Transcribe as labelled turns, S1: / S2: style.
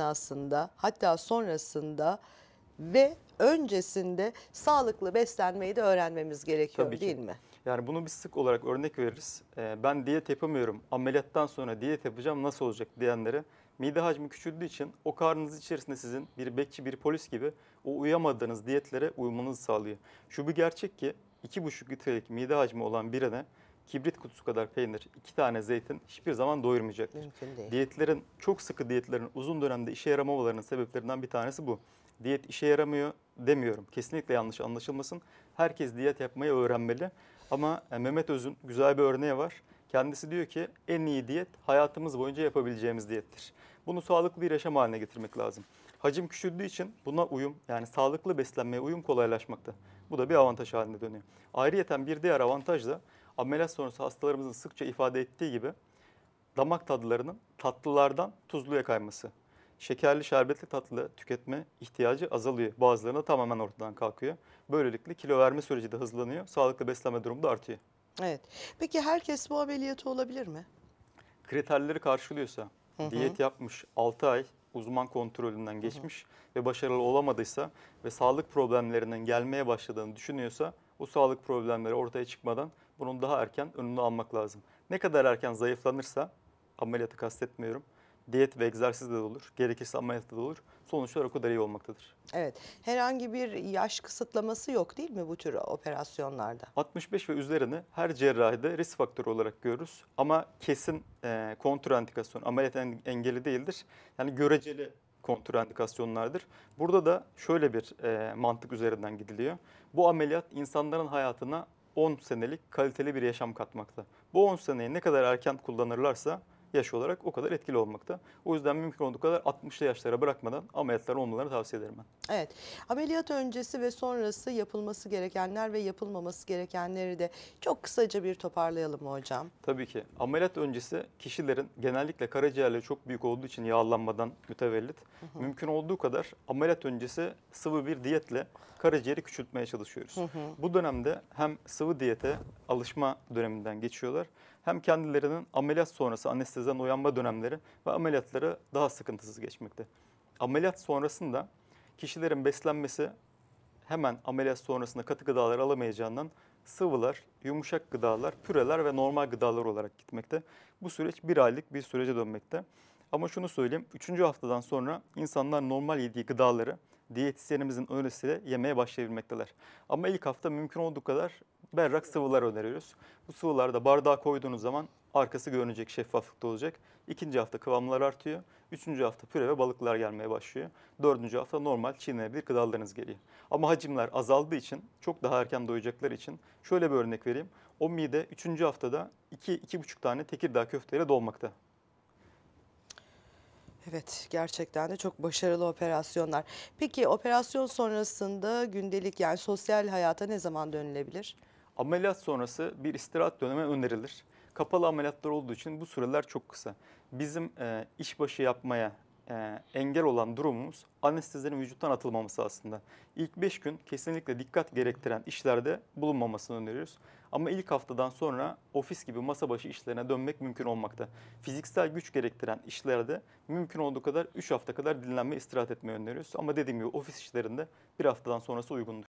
S1: esnasında hatta sonrasında ve öncesinde sağlıklı beslenmeyi de öğrenmemiz gerekiyor
S2: Tabii ki.
S1: değil mi?
S2: Yani bunu biz sık olarak örnek veririz. Ee, ben diyet yapamıyorum, ameliyattan sonra diyet yapacağım nasıl olacak diyenlere mide hacmi küçüldüğü için o karnınız içerisinde sizin bir bekçi, bir polis gibi o uyamadığınız diyetlere uymanızı sağlıyor. Şu bir gerçek ki 2,5 litrelik mide hacmi olan birine kibrit kutusu kadar peynir, iki tane zeytin hiçbir zaman doyurmayacaktır.
S1: Mümkün değil.
S2: Diyetlerin, çok sıkı diyetlerin uzun dönemde işe yaramamalarının sebeplerinden bir tanesi bu. Diyet işe yaramıyor demiyorum. Kesinlikle yanlış anlaşılmasın. Herkes diyet yapmayı öğrenmeli. Ama e, Mehmet Öz'ün güzel bir örneği var. Kendisi diyor ki en iyi diyet hayatımız boyunca yapabileceğimiz diyettir. Bunu sağlıklı bir yaşam haline getirmek lazım. Hacim küçüldüğü için buna uyum yani sağlıklı beslenmeye uyum kolaylaşmakta. Bu da bir avantaj haline dönüyor. Ayrıyeten bir diğer avantaj da ameliyat sonrası hastalarımızın sıkça ifade ettiği gibi damak tadlarının tatlılardan tuzluya kayması. Şekerli, şerbetli tatlı tüketme ihtiyacı azalıyor. Bazılarında tamamen ortadan kalkıyor. Böylelikle kilo verme süreci de hızlanıyor. Sağlıklı beslenme durumu da artıyor.
S1: Evet. Peki herkes bu ameliyatı olabilir mi?
S2: Kriterleri karşılıyorsa,
S1: Hı hı.
S2: diyet yapmış, 6 ay uzman kontrolünden geçmiş ve başarılı olamadıysa ve sağlık problemlerinin gelmeye başladığını düşünüyorsa o sağlık problemleri ortaya çıkmadan bunun daha erken önünü almak lazım. Ne kadar erken zayıflanırsa ameliyatı kastetmiyorum. Diyet ve egzersizle de olur. Gerekirse ameliyatla da olur. Sonuçlar o kadar iyi olmaktadır.
S1: Evet. Herhangi bir yaş kısıtlaması yok değil mi bu tür operasyonlarda?
S2: 65 ve üzerine her cerrahide risk faktörü olarak görürüz. Ama kesin e, kontraindikasyon, ameliyat en- engeli değildir. Yani göreceli kontraindikasyonlardır. Burada da şöyle bir e, mantık üzerinden gidiliyor. Bu ameliyat insanların hayatına 10 senelik kaliteli bir yaşam katmakta. Bu 10 seneyi ne kadar erken kullanırlarsa yaş olarak o kadar etkili olmakta. O yüzden mümkün olduğu kadar 60'lı yaşlara bırakmadan ameliyatlar olmalarını tavsiye ederim ben.
S1: Evet. Ameliyat öncesi ve sonrası yapılması gerekenler ve yapılmaması gerekenleri de çok kısaca bir toparlayalım mı hocam?
S2: Tabii ki. Ameliyat öncesi kişilerin genellikle karaciğerleri çok büyük olduğu için yağlanmadan mütevellit. Mümkün olduğu kadar ameliyat öncesi sıvı bir diyetle karaciğeri küçültmeye çalışıyoruz. Bu dönemde hem sıvı diyete alışma döneminden geçiyorlar hem kendilerinin ameliyat sonrası anesteziden uyanma dönemleri ve ameliyatları daha sıkıntısız geçmekte. Ameliyat sonrasında kişilerin beslenmesi hemen ameliyat sonrasında katı gıdalar alamayacağından sıvılar, yumuşak gıdalar, püreler ve normal gıdalar olarak gitmekte. Bu süreç bir aylık bir sürece dönmekte. Ama şunu söyleyeyim, 3. haftadan sonra insanlar normal yediği gıdaları diyetisyenimizin önerisiyle yemeye başlayabilmekteler. Ama ilk hafta mümkün olduğu kadar berrak sıvılar öneriyoruz. Bu sıvıları da bardağa koyduğunuz zaman arkası görünecek şeffaflıkta olacak. İkinci hafta kıvamlar artıyor. Üçüncü hafta püre ve balıklar gelmeye başlıyor. Dördüncü hafta normal çiğnenebilir gıdalarınız geliyor. Ama hacimler azaldığı için, çok daha erken doyacakları için şöyle bir örnek vereyim. O mide üçüncü haftada 2-2,5 tane Tekirdağ köfteyle dolmakta.
S1: Evet, gerçekten de çok başarılı operasyonlar. Peki operasyon sonrasında gündelik yani sosyal hayata ne zaman dönülebilir?
S2: Ameliyat sonrası bir istirahat dönemi önerilir. Kapalı ameliyatlar olduğu için bu süreler çok kısa. Bizim e, işbaşı yapmaya e, engel olan durumumuz anestezinin vücuttan atılmaması aslında. İlk 5 gün kesinlikle dikkat gerektiren işlerde bulunmamasını öneriyoruz. Ama ilk haftadan sonra ofis gibi masa başı işlerine dönmek mümkün olmakta. Fiziksel güç gerektiren işlerde mümkün olduğu kadar 3 hafta kadar dinlenme, istirahat etmeyi öneriyoruz. Ama dediğim gibi ofis işlerinde bir haftadan sonrası uygundur.